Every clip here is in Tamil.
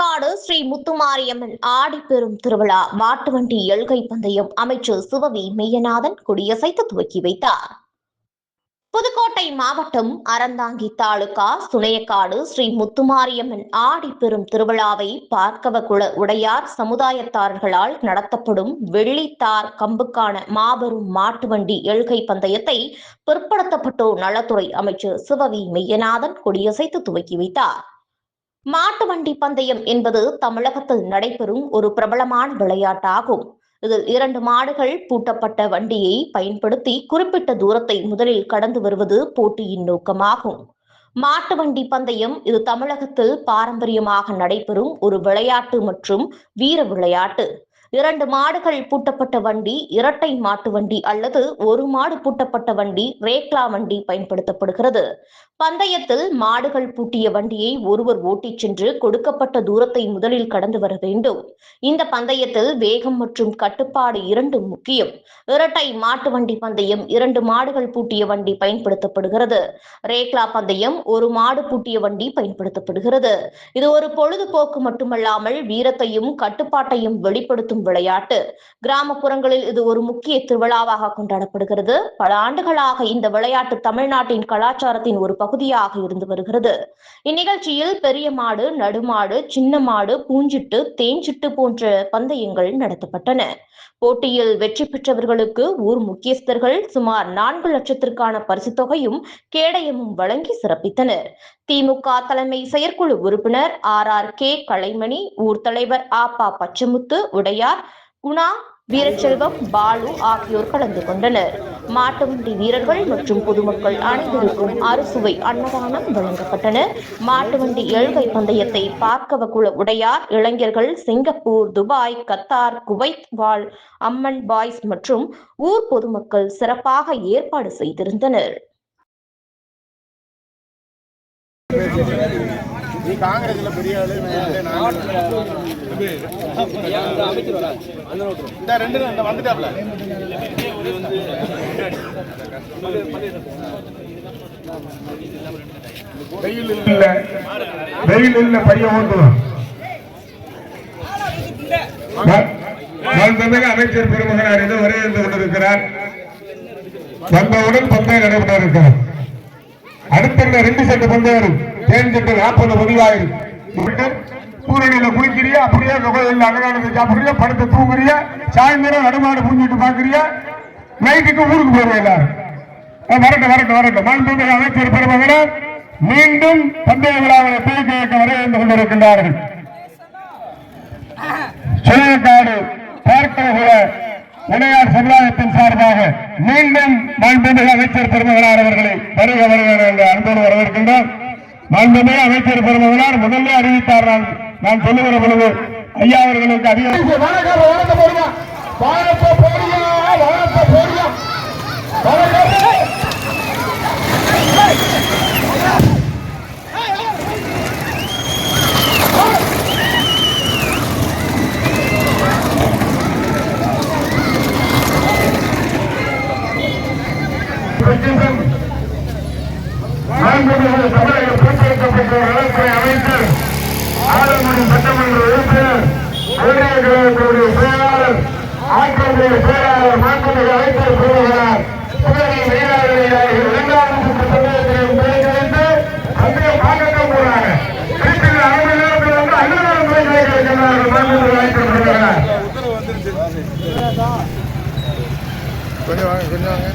சுனைக்காடு ஸ்ரீ முத்துமாரியம்மன் ஆடிப்பெரும் திருவிழா மாட்டு வண்டி எல்கை பந்தயம் அமைச்சர் சிவவி மெய்யநாதன் கொடியசைத்து துவக்கி வைத்தார். புதுக்கோட்டை மாவட்டம் அறந்தாங்கி தாலுகா சுனையக்காடு ஸ்ரீ முத்துமாரியம்மன் ஆடிப்பெரும் திருவிழாவை பார்க்கவ குல உடையார் சமுதாயத்தார்களால் நடத்தப்படும் வெள்ளித்தார் கம்புக்கான மாபெரும் மாட்டு வண்டி எல்கை பந்தயத்தை பிற்படுத்தப்பட்டோர் நலத்துறை அமைச்சர் சிவவி மெய்யநாதன் கொடியசைத்து துவக்கி வைத்தார். மாட்டு வண்டி பந்தயம் என்பது தமிழகத்தில் நடைபெறும் ஒரு பிரபலமான விளையாட்டாகும். இதில் இரண்டு மாடுகள் பூட்டப்பட்ட வண்டியை பயன்படுத்தி குறிப்பிட்ட தூரத்தை முதலில் கடந்து வருவது போட்டியின் நோக்கமாகும். மாட்டு வண்டி பந்தயம் இது தமிழகத்தில் பாரம்பரியமாக நடைபெறும் ஒரு விளையாட்டு மற்றும் வீர விளையாட்டு. இரண்டு மாடுகள் பூட்டப்பட்ட வண்டி இரட்டை மாட்டு வண்டி அல்லது ஒரு மாடு பூட்டப்பட்ட வண்டி ரேக்லா வண்டி பயன்படுத்தப்படுகிறது. பந்தயத்தில் மாடுகள் பூட்டிய வண்டியை ஒருவர் ஓட்டிச் சென்று கொடுக்கப்பட்ட தூரத்தை முதலில் கடந்து வர வேண்டும். இந்த பந்தயத்தில் வேகம் மற்றும் கட்டுப்பாடு இரண்டும் முக்கியம். இரட்டை மாட்டு வண்டி பந்தயம் இரண்டு மாடுகள் பூட்டிய வண்டி பயன்படுத்தப்படுகிறது. ரேக்லா பந்தயம் ஒரு மாடு பூட்டிய வண்டி பயன்படுத்தப்படுகிறது. இது ஒரு பொழுதுபோக்கு மட்டுமல்லாமல் வீரத்தையும் கட்டுப்பாட்டையும் வெளிப்படுத்தும் விளையாட்டு. கிராமப்புறங்களில் இது ஒரு முக்கிய திருவிழாவாக கொண்டாடப்படுகிறது. பல ஆண்டுகளாக இந்த விளையாட்டு தமிழ்நாட்டின் கலாச்சாரத்தின் ஒரு பகுதி பகுதியாக இருந்து வருகிறது. இந்நிகழ்ச்சியில் பெரிய மாடு நடுமாடு சின்ன மாடு பூஞ்சிட்டு தேஞ்சிட்டு போன்ற பந்தயங்கள் நடத்தப்பட்டன. போட்டியில் வெற்றி பெற்றவர்களுக்கு ஊர் முக்கியஸ்தர்கள் சுமார் நான்கு லட்சத்திற்கான பரிசு தொகையும் கேடயமும் வழங்கி சிறப்பித்தனர். திமுக தலைமை செயற்குழு உறுப்பினர் ஆர். ஆர். கே. கலைமணி ஊர் தலைவர் ஆப்பா பச்சமுத்து உடையார் குணா வீரச்செல்வம் பாலு ஆகியோர் கலந்து கொண்டனர். மாட்டுவண்டி வீரர்கள் மற்றும் பொதுமக்கள் அனைவருக்கும் அறுசுவை அன்னதானம் வழங்கப்பட்டன. மாட்டுவண்டி எழுகை பந்தயத்தை பார்க்கவ உடையார் இளைஞர்கள் சிங்கப்பூர் துபாய் கத்தார் குவைத் வாழ் அம்மன் பாய்ஸ் மற்றும் ஊர் பொதுமக்கள் சிறப்பாக ஏற்பாடு செய்திருந்தனர். காங்கிரஸ்ல பெரிய ஆளு இந்த ரெண்டு இந்த வந்துட்டாப்ல வெயில் இல்ல வெயில் இல்ல பையன் ஓட்டுவோம் அமைச்சர் பெருமகனார் இது இருந்து கொண்டிருக்கிறார். வந்தவுடன் பந்தயம் நடைபெற இருக்கிறார் அடுத்த ரெண்டு செட்டு பந்தயம் தேர்ந்தெடுத்து நாற்பது முடிவாயிரம் பூரணியில குளிக்கிறியா? அப்படியே கோயில்ல அன்னதானத்தை சாப்பிடுறியா? படுத்து தூங்குறியா? சாயந்தரம் நடுமாடு பூஞ்சிட்டு பாக்குறியா? நைட்டுக்கு ஊருக்கு போயிருவோம் எல்லாரும்? வரட்டும் வரட்டும் வரட்டும். மாண்புமிகு அமைச்சர் பெருமகனார் மீண்டும் பந்தய விழாவை பேக்க வரவேற்று கொண்டிருக்கின்றார்கள். சுழக்காடு பார்க்கல உடையார் சமுதாயத்தின் சார்பாக மீண்டும் மாண்புமிகு அமைச்சர் பெருமகனார் அவர்களை வருக வருக என்ற அன்போடு வரவேற்கின்றோம். மாண்புமிகு அமைச்சர் பெருமகனார் முதல்ல அறிவித்தார் நான் நான் சொல்லுகிற பொழுது ஐயா அவர்களுக்கு அதிகம் மாண்புமிகு தமிழக போக்குவரத்து அமைச்சர் ஆலங்குடி சட்டமன்ற உறுப்பினர் ஒன்றிய கழகத்தினுடைய செயலாளர் ஆற்றலுடைய செயலாளர் மாண்புமிகு அமைச்சர் கூறுகிறார் புகழை மேலாளர் இரண்டாவது சுற்று சந்தேகத்திலும் பிழைத்து அங்கே பார்க்க போறாங்க வீட்டில் அரை மணி நேரத்தில் வந்து மாண்புமிகு அமைச்சர் கொஞ்சம் வாங்க கொஞ்சம் வாங்க.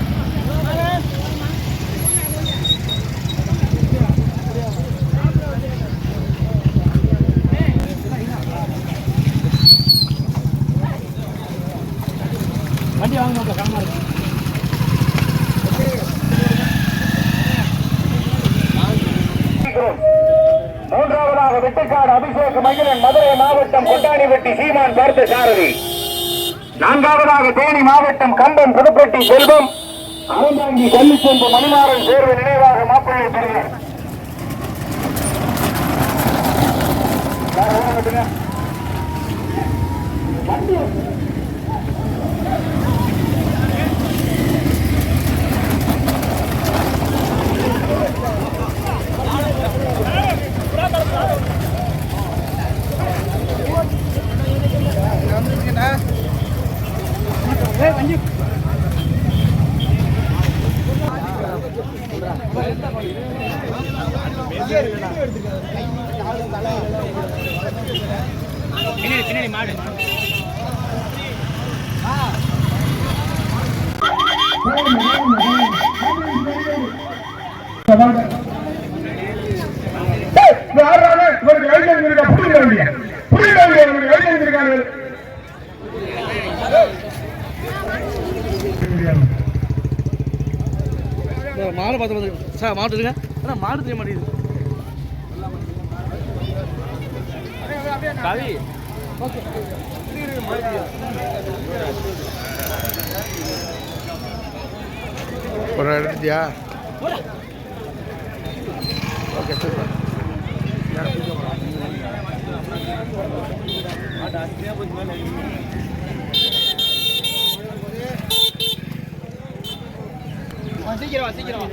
மூன்றாவதாக வெட்டுக்காடு அபிஷேக் மகிழன் மதுரை மாவட்டம் கொட்டாணிவெட்டி சீமான் பார்த்த சாரதி நான்காவதாக தேனி மாவட்டம் கம்பன் புதுப்பட்டி செல்வம். அறந்தாங்கி கல்லிச்சென்று மணிமாறன் சேர்வு நினைவாக மாப்பிள்ளை பெறுகிறார் பின்னாடி மாடு. ஒரு எழுதி மாடு பார்த்து பார்த்து சார் மாடு இருங்க. ஆனால் மாடு தெரிய மாட்டேங்குது. கவி. ஒரு எடுத்துட்டியா ஓகே சூப்பர். சீக்கிரம் சீக்கிரம் வா.